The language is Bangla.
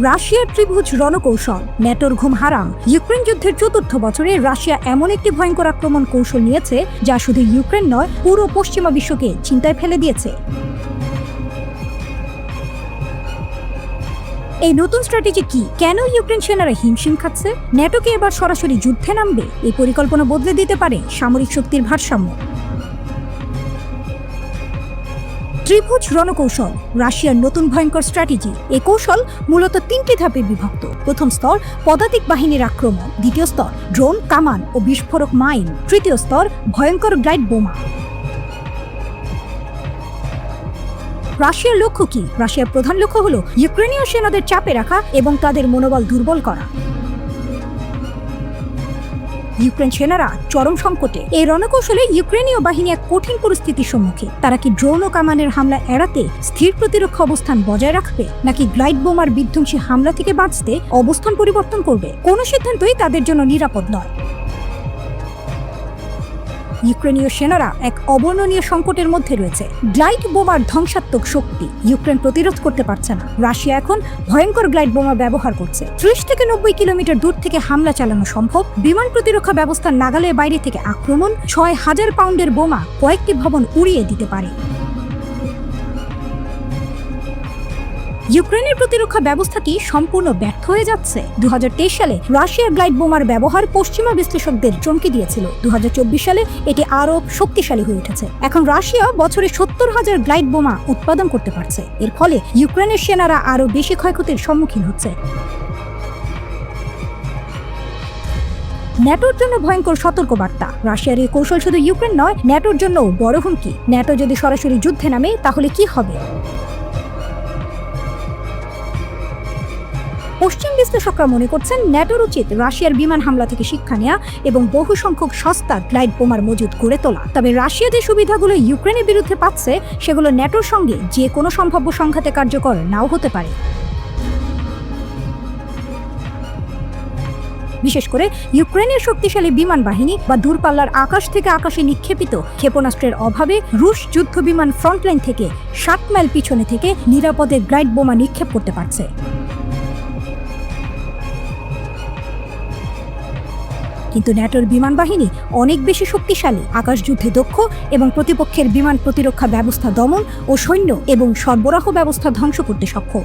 রাশিয়ার ত্রিভুজ রণকৌশল, ন্যাটোর ঘুম হারাম। ইউক্রেন যুদ্ধের চতুর্থ বছরে রাশিয়া এমন একটি ভয়ঙ্কর আক্রমণ কৌশল নিয়েছে, যা শুধু ইউক্রেন নয়, পুরো পশ্চিমা বিশ্বকে চিন্তায় ফেলে দিয়েছে। এই নতুন স্ট্র্যাটেজি কি? কেন ইউক্রেন সেনারা হিমশিম খাচ্ছে? ন্যাটোকে এবার সরাসরি যুদ্ধে নামবে? এই পরিকল্পনা বদলে দিতে পারে সামরিক শক্তির ভারসাম্য। ত্রিভুজ রণকৌশল, রাশিয়ার নতুন ভয়ঙ্কর স্ট্র্যাটেজি এ কৌশল মূলত তিনটি ধাপে বিভক্ত। প্রথম স্তর, পদাতিক বাহিনীর আক্রমণ। দ্বিতীয় স্তর, ড্রোন, কামান ও বিস্ফোরক মাইন। তৃতীয় স্তর, ভয়ঙ্কর গ্লাইড বোমা। রাশিয়ার লক্ষ্য কি? রাশিয়ার প্রধান লক্ষ্য হলো ইউক্রেনীয় সেনাদের চাপে রাখা এবং তাদের মনোবল দুর্বল করা। ইউক্রেন সেনারা চরম সংকটে। এই রণকৌশলে ইউক্রেনীয় বাহিনী এক কঠিন পরিস্থিতির সম্মুখীন। তারা কি ড্রোন ও কামানের হামলা এড়াতে স্থির প্রতিরক্ষা অবস্থান বজায় রাখবে, নাকি গ্লাইড বোমার বিধ্বংসী হামলা থেকে বাঁচতে অবস্থান পরিবর্তন করবে? কোনো সিদ্ধান্তই তাদের জন্য নিরাপদ নয়। ইউক্রেনীয় সেনারা এক অবর্ণনীয় সংকটের মধ্যে রয়েছে। গ্লাইড বোমার ধ্বংসাত্মক শক্তি ইউক্রেন প্রতিরোধ করতে পারছে না। রাশিয়া এখন ভয়ঙ্কর গ্লাইড বোমা ব্যবহার করছে। ত্রিশ থেকে নব্বই কিলোমিটার দূর থেকে হামলা চালানো সম্ভব। বিমান প্রতিরক্ষা ব্যবস্থা নাগালের বাইরে থেকে আক্রমণ। ছয় হাজার পাউন্ডের বোমা কয়েকটি ভবন উড়িয়ে দিতে পারে। ইউক্রেনের প্রতিরক্ষা ব্যবস্থা কি সম্পূর্ণ ব্যর্থ হয়ে যাচ্ছে? দুহাজার তেইশ সালে রাশিয়ার গ্লাইড বোমার ব্যবহার পশ্চিমা বিশ্লেষকদের চমকে দিয়েছিল। দুহাজার চব্বিশ সালে এটি আরও শক্তিশালী হয়ে উঠেছে। এখন রাশিয়া বছরে সত্তর হাজার গ্লাইড বোমা উৎপাদন করতে পারছে। এর ফলে ইউক্রেনের সেনারা আরও বেশি ক্ষয়ক্ষতির সম্মুখীন হচ্ছে। ন্যাটোর জন্য ভয়ঙ্কর সতর্কবার্তা। রাশিয়ার এই কৌশল শুধু ইউক্রেন নয়, ন্যাটোর জন্য বড় হুমকি। ন্যাটো যদি সরাসরি যুদ্ধে নামে, তাহলে কি হবে? পশ্চিম বিশ্লেষকরা মনে করছেন ন্যাটোর উচিত রাশিয়ার বিমান হামলা থেকে শিক্ষা নেওয়া এবং বহু সংখ্যক সস্তা গ্লাইড বোমার মজুদ গড়ে তোলা। তবে রাশিয়া যে সুবিধাগুলো ইউক্রেনের বিরুদ্ধে পাচ্ছে, সেগুলো ন্যাটোর সঙ্গে যে কোনো সম্ভাব্য সংঘাতে কার্যকর নাও হতে পারে। বিশেষ করে ইউক্রেনের শক্তিশালী বিমান বাহিনী বা দূরপাল্লার আকাশ থেকে আকাশে নিক্ষেপিত ক্ষেপণাস্ত্রের অভাবে রুশ যুদ্ধ বিমান ফ্রন্টলাইন থেকে ষাট মাইল পিছনে থেকে নিরাপদে গ্লাইড বোমা নিক্ষেপ করতে পারছে। কিন্তু ন্যাটোর বিমান বাহিনী অনেক বেশি শক্তিশালী, আকাশযুদ্ধে দক্ষ এবং প্রতিপক্ষের বিমান প্রতিরক্ষা ব্যবস্থা দমন ও সৈন্য এবং সরবরাহ ব্যবস্থা ধ্বংস করতে সক্ষম।